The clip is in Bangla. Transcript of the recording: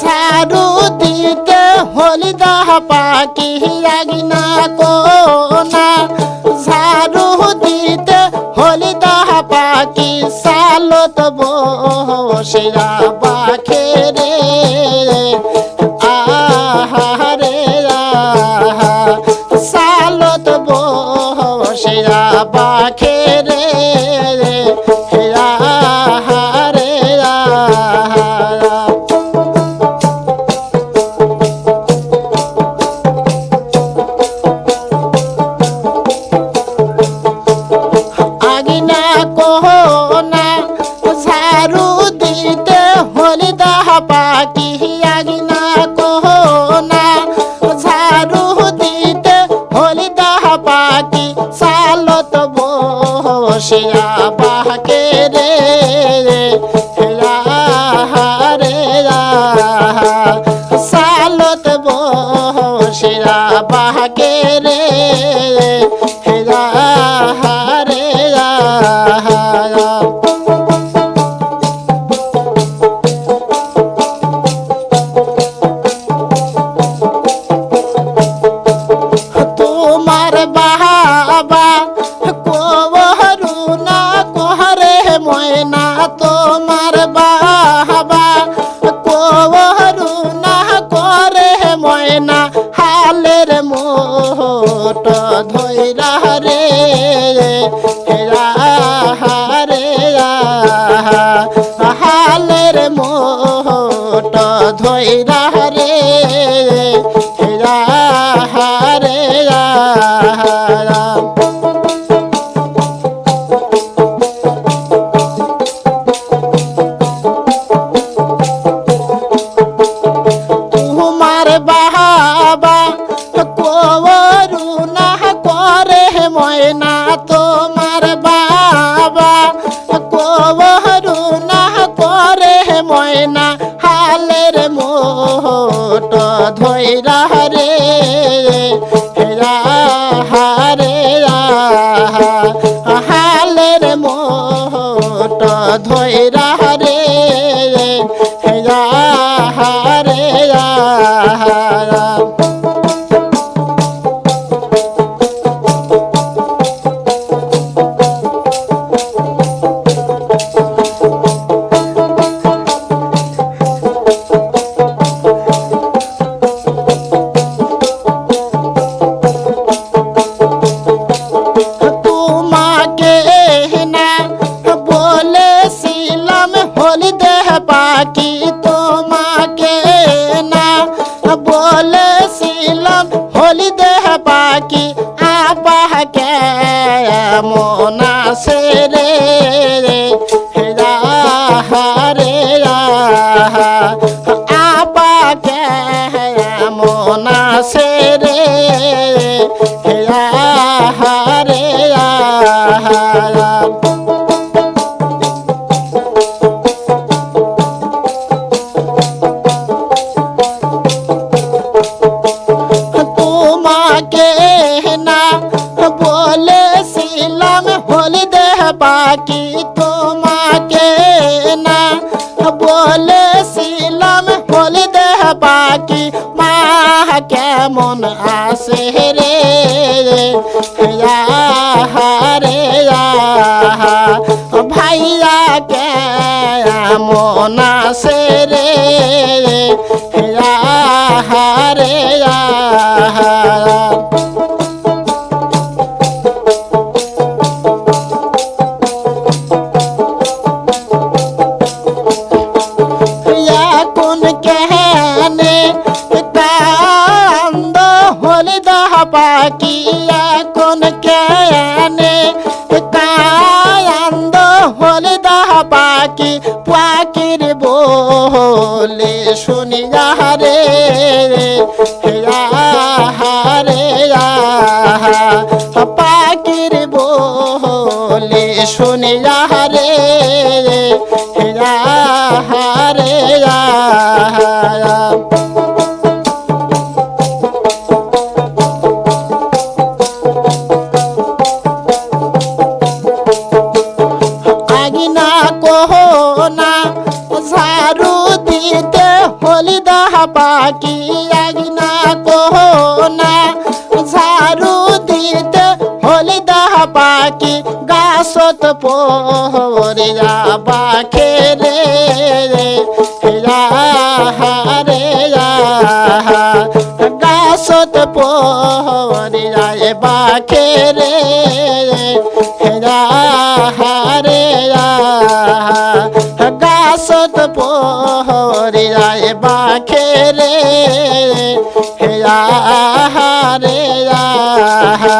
ঝাড়ু দিতে হলিদা দাহা পাখি রাগিনা কোনা ঝাড়ু দিতে হলিদা দাহা পাখি সালত বসিরা পাখে রে আহারে সালত বসিরা পাখে রে বসিয়া বাহকে রে রে সালত বসিয়া বাহকে রে রে তোমার বাবা ধৈরা রে রে তোমার বাবা কোবরু না করে ময়না তোমার ধৈরাহার বলেছিলাম হলি দেহ পাখি আপাকে মন আসে রে। রে আপাকে বাকি তোমাকে না বলেছিলাম হলি দেহ বাকি মা কেমন আসে রে? রে ভাইয়া কেমন আসে রে? পাকি এখন কেহনে কান্দ হলে দা পাকি পাকির বলে কোহনা ঝাড়ু দিতে হলি দাহ পাকি আগিনা কোহনা ঝাড়ু দিতে হলি হলিদা পাখি গাছত পহরিয়া বাখে রে হেয়া রে গাছত পহরিয়া বাখে রে রে হে আহা রে আহা